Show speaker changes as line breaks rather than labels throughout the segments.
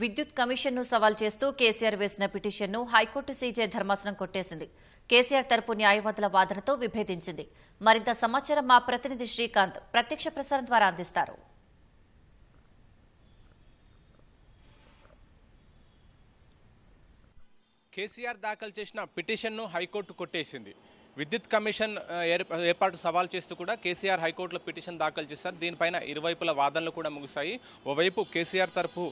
విద్యుత్ కమిషన్ను సవాల్ చేస్తూ కేసీఆర్ వేసిన పిటిషన్ను హైకోర్టు సీజే ధర్మాసనం కొట్టేసింది. కేసీఆర్ తరపు న్యాయవాదుల వాదనతో విభేదించింది. మరింత సమాచారం మా ప్రతినిధి శ్రీకాంత్ ప్రత్యక్ష ప్రసారం ద్వారా అందిస్తారు.
కేసీఆర్ దాఖలు చేసిన పిటిషన్ను హైకోర్టు కొట్టేసింది. విద్యుత్ కమిషన్ ఏర్పాటు సవాల్ చేస్తూ కూడా కేసీఆర్ హైకోర్టులో పిటిషన్ దాఖలు చేశారు. దీనిపైన ఇరువైపుల వాదనలు కూడా ముగిశాయి. ఓవైపు కేసీఆర్ తరపు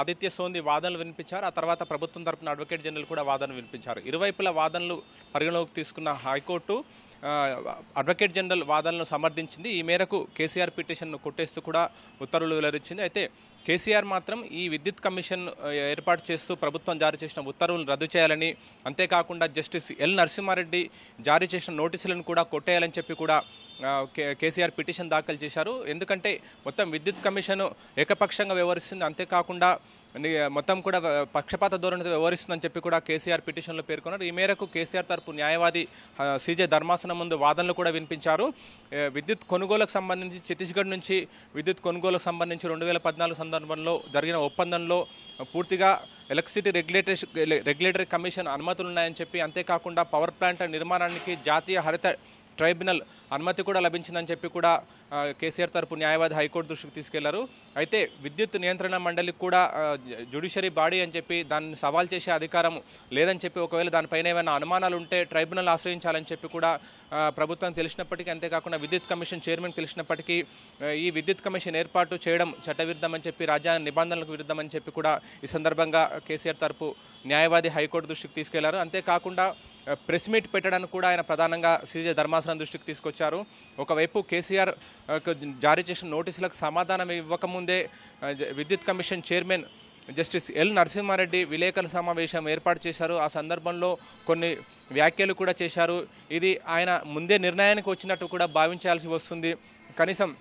ఆదిత్య సోంది వాదనలు వినిపించారు. ఆ తర్వాత ప్రభుత్వం తరపున అడ్వకేట్ జనరల్ కూడా వాదనలు వినిపించారు. ఇరువైపుల వాదనలు పరిగణలోకి తీసుకున్న హైకోర్టు అడ్వకేట్ జనరల్ వాదనలను సమర్థించింది. ఈ మేరకు కేసీఆర్ పిటిషన్ను కొట్టేస్తూ కూడా ఉత్తర్వులు వెల్లడించింది. అయితే కేసీఆర్ మాత్రం ఈ విద్యుత్ కమిషన్ ఏర్పాటు చేస్తూ ప్రభుత్వం జారీ చేసిన ఉత్తర్వులను రద్దు చేయాలని అంతేకాకుండా జస్టిస్ ఎల్ నరసింహారెడ్డి జారీ చేసిన నోటీసులను కూడా కొట్టేయాలని చెప్పి కూడా కేసీఆర్ పిటిషన్ దాఖలు చేశారు. ఎందుకంటే మొత్తం విద్యుత్ కమిషన్ ఏకపక్షంగా వ్యవహరిస్తుంది. అంతేకాకుండా మొత్తం కూడా పక్షపాత ధోరణితో వ్యవహరిస్తుందని చెప్పి కూడా కేసీఆర్ పిటిషన్లో పేర్కొన్నారు. ఈ మేరకు కేసీఆర్ తరపు న్యాయవాది సీజే ధర్మాసనం ముందు వాదనలు కూడా వినిపించారు. విద్యుత్ కొనుగోలుకు సంబంధించి ఛత్తీస్గఢ్ నుంచి విద్యుత్ కొనుగోలుకు సంబంధించి రెండు వేల పద్నాలుగు సందర్భంలో జరిగిన ఒప్పందంలో పూర్తిగా ఎలక్ట్రిసిటీ రెగ్యులేటరీ రెగ్యులేటరీ కమిషన్ అనుమతులు ఉన్నాయని చెప్పి అంతేకాకుండా పవర్ ప్లాంట్ నిర్మాణానికి జాతీయ హరిత ట్రైబ్యునల్ అనుమతి కూడా లభించిందని చెప్పి కూడా కేసీఆర్ తరపు న్యాయవాది హైకోర్టు దృష్టికి తీసుకెళ్ళారు. అయితే విద్యుత్ నియంత్రణ మండలికి కూడా జ్యుడిషియరీ బాడీ అని చెప్పి దాన్ని సవాల్ చేసే అధికారం లేదని చెప్పి ఒకవేళ దానిపైన ఏమైనా అనుమానాలు ఉంటే ట్రైబ్యునల్ ఆశ్రయించాలని చెప్పి కూడా ప్రభుత్వం తెలిసినప్పటికీ అంతేకాకుండా విద్యుత్ కమిషన్ చైర్మన్ తెలిసినప్పటికీ ఈ విద్యుత్ కమిషన్ ఏర్పాటు చేయడం చట్టవిరుద్ధమని చెప్పి రాజ్యాంగ నిబంధనలకు విరుద్ధమని చెప్పి కూడా ఈ సందర్భంగా కేసీఆర్ తరపు న్యాయవాది హైకోర్టు దృష్టికి తీసుకెళ్ళారు. అంతేకాకుండా ప్రెస్ మీట్ పెట్టడానికి కూడా ఆయన ప్రధానంగా సీజే ధర్మాసనం దృష్టికి తీసుకొచ్చారు. ఒకవైపు కేసీఆర్ జారీ చేసిన నోటీసులకు సమాధానం ఇవ్వకముందే విద్యుత్ commission chairman justice L Narasimha Reddy విలేకరుల సమావేశం ఏర్పాటు చేశారు. ఆ సందర్భంలో కొన్ని వ్యాఖ్యలు కూడా చేశారు. ఇది ఆయన ముందే నిర్ణయానికి వచ్చినట్టు కూడా భావించాల్సి వస్తుంది. కనీసం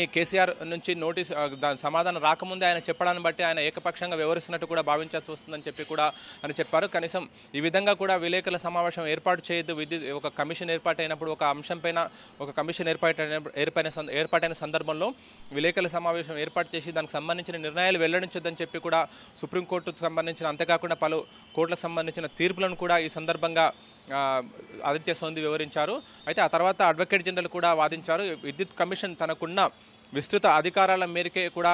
ఈ కేసీఆర్ నుంచి నోటీస్ దాని సమాధానం రాకముందే ఆయన చెప్పడాన్ని బట్టి ఆయన ఏకపక్షంగా వ్యవహరిస్తున్నట్టు కూడా భావించాల్సి వస్తుందని చెప్పి కూడా అని చెప్పారు. కనీసం ఈ విధంగా కూడా విలేకరుల సమావేశం ఏర్పాటు చేయొద్దు. విద్యుత్ ఒక కమిషన్ ఏర్పాటైనప్పుడు ఒక అంశంపైన ఒక కమిషన్ ఏర్పాటైన ఏర్పైన ఏర్పాటైన సందర్భంలో విలేకరుల సమావేశం ఏర్పాటు చేసి దానికి సంబంధించిన నిర్ణయాలు వెల్లడించొద్దని చెప్పి కూడా సుప్రీంకోర్టుకు సంబంధించిన అంతేకాకుండా పలు కోర్టులకు సంబంధించిన తీర్పులను కూడా ఈ సందర్భంగా ఆదిత్య సోంది వివరించారు. అయితే ఆ తర్వాత అడ్వకేట్ జనరల్ కూడా వాదించారు. విద్యుత్ కమిషన్ తనకున్న విస్తృత అధికారాల మేరకే కూడా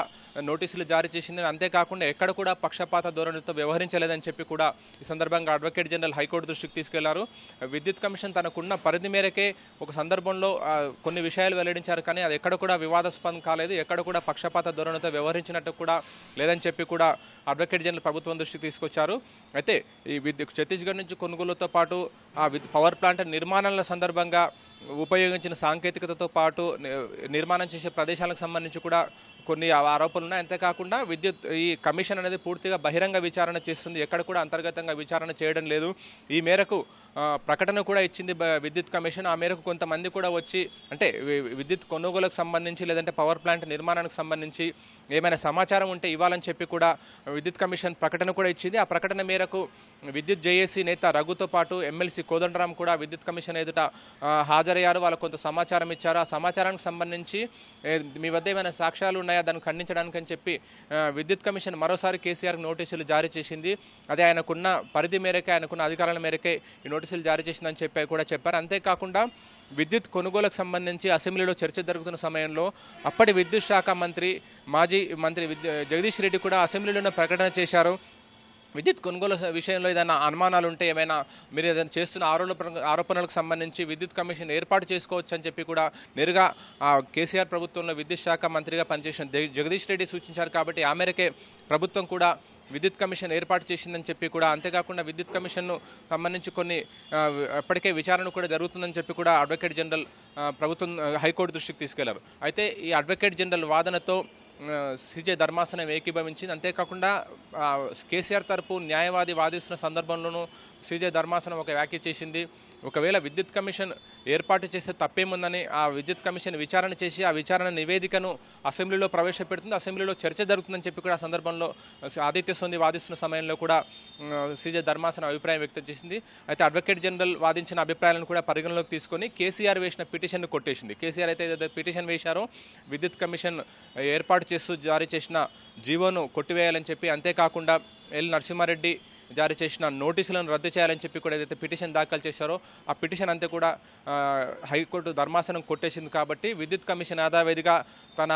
నోటీసులు జారీ చేసింది అంతేకాకుండా ఎక్కడ కూడా పక్షపాత ధోరణితో వ్యవహరించలేదని చెప్పి కూడా ఈ సందర్భంగా అడ్వకేట్ జనరల్ హైకోర్టు దృష్టికి తీసుకెళ్ళారు. విద్యుత్ కమిషన్ తనకున్న పరిధి మేరకే ఒక సందర్భంలో కొన్ని విషయాలు వెల్లడించారు కానీ అది ఎక్కడ కూడా వివాదాస్పదం కాలేదు. ఎక్కడ కూడా పక్షపాత ధోరణితో వ్యవహరించినట్టు కూడా లేదని చెప్పి కూడా అడ్వకేట్ జనరల్ ప్రభుత్వం దృష్టికి తీసుకొచ్చారు. అయితే ఈ విద్యుత్ ఛత్తీస్గఢ్ నుంచి కొనుగోలుతో పాటు ఆ పవర్ ప్లాంట్ నిర్మాణాల సందర్భంగా ఉపయోగించిన సాంకేతికతతో పాటు నిర్మాణం చేసే ప్రదేశాలకు సంబంధించి కూడా కొన్ని ఆరోపణలు ఉన్నాయి. అంతేకాకుండా విద్యుత్ ఈ కమిషన్ అనేది పూర్తిగా బహిరంగ విచారణ చేస్తుంది. ఎక్కడ కూడా అంతర్గతంగా విచారణ చేయడం లేదు. ఈ మేరకు ప్రకటన కూడా ఇచ్చింది విద్యుత్ కమిషన్. ఆ మేరకు కొంతమంది కూడా వచ్చి అంటే విద్యుత్ కొనుగోలుకు సంబంధించి లేదంటే పవర్ ప్లాంట్ నిర్మాణానికి సంబంధించి ఏమైనా సమాచారం ఉంటే ఇవ్వాలని చెప్పి కూడా విద్యుత్ కమిషన్ ప్రకటన కూడా ఇచ్చింది. ఆ ప్రకటన మేరకు విద్యుత్ జేఏసీ నేత రఘుతో పాటు ఎమ్మెల్సీ కోదండరాం కూడా విద్యుత్ కమిషన్ ఎదుట హాజరయ్యారు. వాళ్ళు కొంత సమాచారం ఇచ్చారు. ఆ సమాచారానికి సంబంధించి మీ వద్ద ఏమైనా సాక్ష్యాలు ఉన్నాయా? దాన్ని ఖండించడానికి అని చెప్పి విద్యుత్ కమిషన్ మరోసారి కేసీఆర్ నోటీసులు జారీ చేసింది. అదే ఆయనకున్న పరిధి మేరకే ఆయనకున్న అధికారాల మేరకే ఈ నోటీసులు జారీ చేసిందని చెప్పి కూడా చెప్పారు. అంతేకాకుండా విద్యుత్ కొనుగోలుకు సంబంధించి అసెంబ్లీలో చర్చ జరుగుతున్న సమయంలో అప్పటి విద్యుత్ శాఖ మంత్రి మాజీ మంత్రి జగదీష్ రెడ్డి కూడా అసెంబ్లీలోనే ప్రకటన చేశారు. విద్యుత్ కొనుగోలు విషయంలో ఏదైనా అనుమానాలు ఉంటే ఏమైనా మీరు ఏదైనా చేస్తున్న ఆరోపణ ఆరోపణలకు సంబంధించి విద్యుత్ కమిషన్ ఏర్పాటు చేసుకోవచ్చు అని చెప్పి కూడా నేరుగా ఆ, కేసీఆర్ ప్రభుత్వంలో విద్యుత్ శాఖ మంత్రిగా పనిచేసిన జగదీష్ రెడ్డి సూచించారు కాబట్టి ఆ మేరకే ప్రభుత్వం కూడా విద్యుత్ కమిషన్ ఏర్పాటు చేసిందని చెప్పి కూడా అంతేకాకుండా విద్యుత్ కమిషన్ను సంబంధించి కొన్ని ఇప్పటికే విచారణ కూడా జరుగుతుందని చెప్పి కూడా అడ్వకేట్ జనరల్ ప్రభుత్వం హైకోర్టు దృష్టికి తీసుకెళ్ళారు. అయితే ఈ అడ్వకేట్ జనరల్ వాదనతో సిజే ధర్మాసనం ఏకీభవించింది. అంతేకాకుండా కేసీఆర్ తరపు న్యాయవాది వాదిస్తున్న సందర్భంలోనూ సిజే ధర్మాసనం ఒక వ్యాఖ్య చేసింది. ఒకవేళ విద్యుత్ కమిషన్ ఏర్పాటు చేసే తప్పేముందని ఆ విద్యుత్ కమిషన్ విచారణ చేసి ఆ విచారణ నివేదికను అసెంబ్లీలో ప్రవేశపెడుతుంది. అసెంబ్లీలో చర్చ జరుగుతుందని చెప్పి కూడా ఆ సందర్భంలో ఆదిత్య సోంది వాదిస్తున్న సమయంలో కూడా సిజే ధర్మాసనం అభిప్రాయం వ్యక్తం చేసింది. అయితే అడ్వకేట్ జనరల్ వాదించిన అభిప్రాయాలను కూడా పరిగణలోకి తీసుకొని కేసీఆర్ వేసిన పిటిషన్ను కొట్టేసింది. కేసీఆర్ అయితే పిటిషన్ వేశారో విద్యుత్ కమిషన్ ఏర్పాటు చేస్తూ జారీ చేసిన జీవోను కొట్టివేయాలని చెప్పి అంతేకాకుండా ఎల్ నరసింహారెడ్డి జారీ చేసిన నోటీసులను రద్దు చేయాలని చెప్పి కూడా ఏదైతే పిటిషన్ దాఖలు చేశారో ఆ పిటిషన్ అంతా కూడా హైకోర్టు ధర్మాసనం కొట్టేసింది కాబట్టి విద్యుత్ కమిషన్ ఆదావేదిగా తన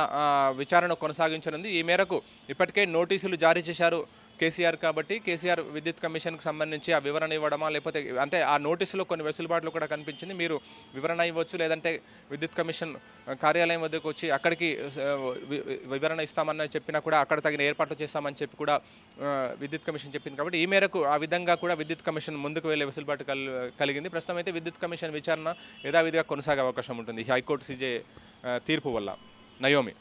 విచారణ కొనసాగించనుంది. ఈ మేరకు ఇప్పటికే నోటీసులు జారీ చేశారు కేసీఆర్ కాబట్టి కేసీఆర్ విద్యుత్ కమిషన్కి సంబంధించి ఆ వివరణ ఇవ్వడమా? లేకపోతే అంటే ఆ నోటీసులో కొన్ని వెసులుబాట్లు కూడా కనిపించింది. మీరు వివరణ ఇవ్వచ్చు? లేదంటే విద్యుత్ కమిషన్ కార్యాలయం వద్దకు వచ్చి అక్కడికి వి- వివరణ ఇస్తామని చెప్పినా కూడా అక్కడ తగిన ఏర్పాట్లు చేస్తామని చెప్పి కూడా విద్యుత్ కమిషన్ చెప్పింది. కాబట్టి ఈ మేరకు ఆ విధంగా కూడా విద్యుత్ కమిషన్ ముందుకు వెళ్ళే వెసులుబాటు కలిగింది. ప్రస్తుతం అయితే విద్యుత్ కమిషన్ విచారణ యథావిధిగా కొనసాగే అవకాశం ఉంటుంది. ఈ హైకోర్టు సీజే తీర్పు వల్ల. నయోమి.